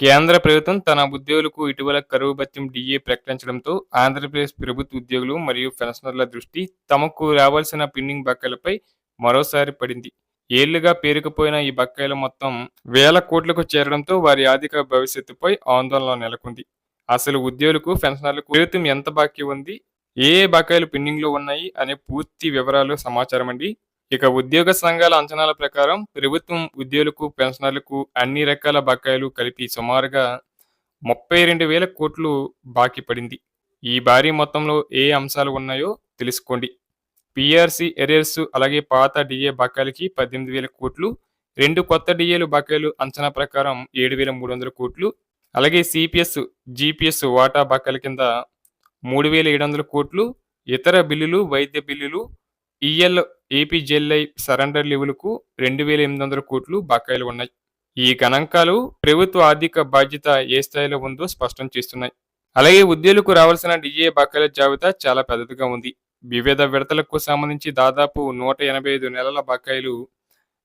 కేంద్ర ప్రభుత్వం తన ఉద్యోగులకు ఇటీవల కరువు భత్యం డిఏ ప్రకటించడంతో ఆంధ్రప్రదేశ్ ప్రభుత్వ ఉద్యోగులు మరియు పెన్షనర్ల దృష్టి తమకు రావాల్సిన పెండింగ్ బకాయిలపై మరోసారి పడింది. ఏళ్ళుగా పేరుకుపోయిన ఈ బకాయిలు మొత్తం వేల కోట్లకు చేరడంతో వారి ఆర్థిక భవిష్యత్తుపై ఆందోళన నెలకొంది. అసలు ఉద్యోగులకు పెన్షనర్లకు ప్రభుత్వం ఎంత బాకీ ఉంది? ఏ ఏ బకాయిలు పెండింగ్లో ఉన్నాయి? అనే పూర్తి వివరాలు సమాచారం అండి ఇక ఉద్యోగ సంఘాల అంచనాల ప్రకారం ప్రభుత్వం ఉద్యోగులకు పెన్షనర్లకు అన్ని రకాల బకాయిలు కలిపి సుమారుగా ముప్పై రెండు వేల కోట్లు బాకీ పడింది. ఈ భారీ మొత్తంలో ఏ అంశాలు ఉన్నాయో తెలుసుకోండి. పిఆర్సి ఎరియర్స్ అలాగే పాత డిఏ బకాయిలకి పద్దెనిమిది వేల కోట్లు రెండు కొత్త డిఏలు బకాయిలు అంచనా ప్రకారం ఏడు వేల మూడు వందల కోట్లు అలాగే సిపిఎస్ జిపిఎస్ వాటా బకాయిల కింద మూడు వేల ఏడు వందల కోట్లు ఇతర బిల్లులు వైద్య బిల్లులు ఈఎల్ ఏపీజెల్ఐ సరెండర్ లీవులకు రెండు వేల ఎనిమిది వందల కోట్లు బకాయిలు ఉన్నాయి. ఈ గణాంకాలు ప్రభుత్వ ఆర్థిక బాధ్యత ఏ స్థాయిలో ఉందో స్పష్టం చేస్తున్నాయి. అలాగే ఉద్యోగులకు రావాల్సిన డిఏ బకాయిల జాబితా చాలా పెద్దదిగా ఉంది. వివిధ విడతలకు సంబంధించి దాదాపు నూట ఎనభై ఐదు నెలల బకాయిలు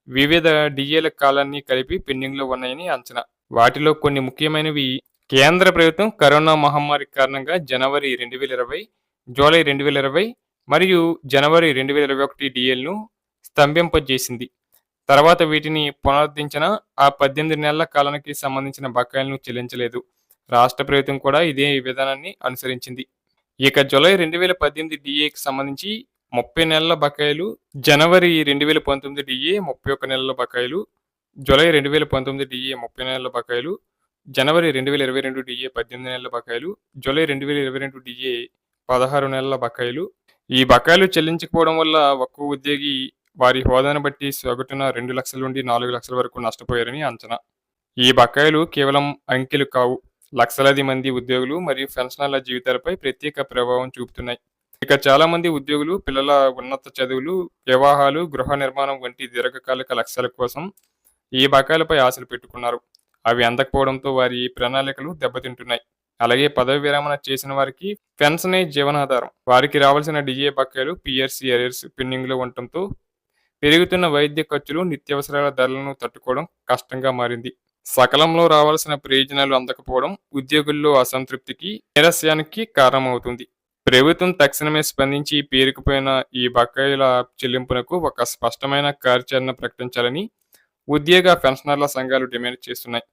వివిధ డిఏల కాలాన్ని కలిపి పెండింగ్లో ఉన్నాయని అంచనా. వాటిలో కొన్ని ముఖ్యమైనవి కేంద్ర ప్రభుత్వం కరోనా మహమ్మారి కారణంగా జనవరి రెండు వేల ఇరవై జూలై రెండు వేల ఇరవై మరియు జనవరి రెండు వేల ఇరవై ఒకటి డిఎల్ను స్తంభింపజేసింది. తర్వాత వీటిని పునరుద్ధరించిన ఆ పద్దెనిమిది నెలల కాలానికి సంబంధించిన బకాయిలను చెల్లించలేదు. రాష్ట్ర ప్రభుత్వం కూడా ఇదే విధానాన్ని అనుసరించింది. ఇక జూలై రెండు వేల పద్దెనిమిది డిఏకి సంబంధించి ముప్పై నెలల బకాయిలు జనవరి రెండు వేల పంతొమ్మిది డిఏ ముప్పై ఒక్క నెలల బకాయిలు జూలై రెండు వేల పంతొమ్మిది డిఏ ముప్పై నెలల బకాయిలు జనవరి రెండు వేల ఇరవై రెండు డిఏ పద్దెనిమిది నెలల బకాయిలు జూలై రెండు వేల ఇరవై రెండు డిఏ పదహారు నెలల బకాయిలు ఈ బకాయిలు చెల్లించకపోవడం వల్ల ఒక్కో ఉద్యోగి వారి హోదాను బట్టి సగటున రెండు లక్షల నుండి నాలుగు లక్షల వరకు నష్టపోయారని అంచనా. ఈ బకాయిలు కేవలం అంకెలు కావు. లక్షలాది మంది ఉద్యోగులు మరియు పెన్షనర్ల జీవితాలపై ప్రత్యేక ప్రభావం చూపుతున్నాయి. ఇక చాలా మంది ఉద్యోగులు పిల్లల ఉన్నత చదువులు వివాహాలు గృహ నిర్మాణం వంటి దీర్ఘకాలిక లక్ష్యాల కోసం ఈ బకాయిలపై ఆశలు పెట్టుకున్నారు. అవి అందకపోవడంతో వారి ప్రణాళికలు దెబ్బతింటున్నాయి. అలాగే పదవి విరమణ చేసిన వారికి పెన్షనే జీవనాధారం. వారికి రావాల్సిన డిఏ బకాయిలు పిఆర్సీ ఎరియర్స్ పెండింగ్లో ఉండటంతో పెరుగుతున్న వైద్య ఖర్చులు నిత్యావసరాల ధరలను తట్టుకోవడం కష్టంగా మారింది. సకలంలో రావాల్సిన ప్రయోజనాలు అందకపోవడం ఉద్యోగుల్లో అసంతృప్తికి నిరస్యానికి కారణమవుతుంది. ప్రభుత్వం తక్షణమే స్పందించి పేరుకుపోయిన ఈ బకాయిల చెల్లింపునకు ఒక స్పష్టమైన కార్యాచరణ ప్రకటించాలని ఉద్యోగ పెన్షనర్ల సంఘాలు డిమాండ్ చేస్తున్నాయి.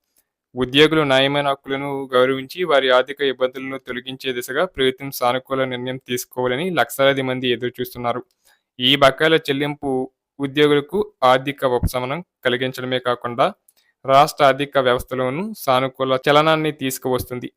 ఉద్యోగులు న్యాయమైన హక్కులను గౌరవించి వారి ఆర్థిక ఇబ్బందులను తొలగించే దిశగా ప్రభుత్వం సానుకూల నిర్ణయం తీసుకోవాలని లక్షలాది మంది ఎదురు చూస్తున్నారు ఈ బకాయిల చెల్లింపు ఉద్యోగులకు ఆర్థిక ఉపశమనం కలిగించడమే కాకుండా రాష్ట్ర ఆర్థిక వ్యవస్థలోనూ సానుకూల చలనాన్ని తీసుకువస్తుంది.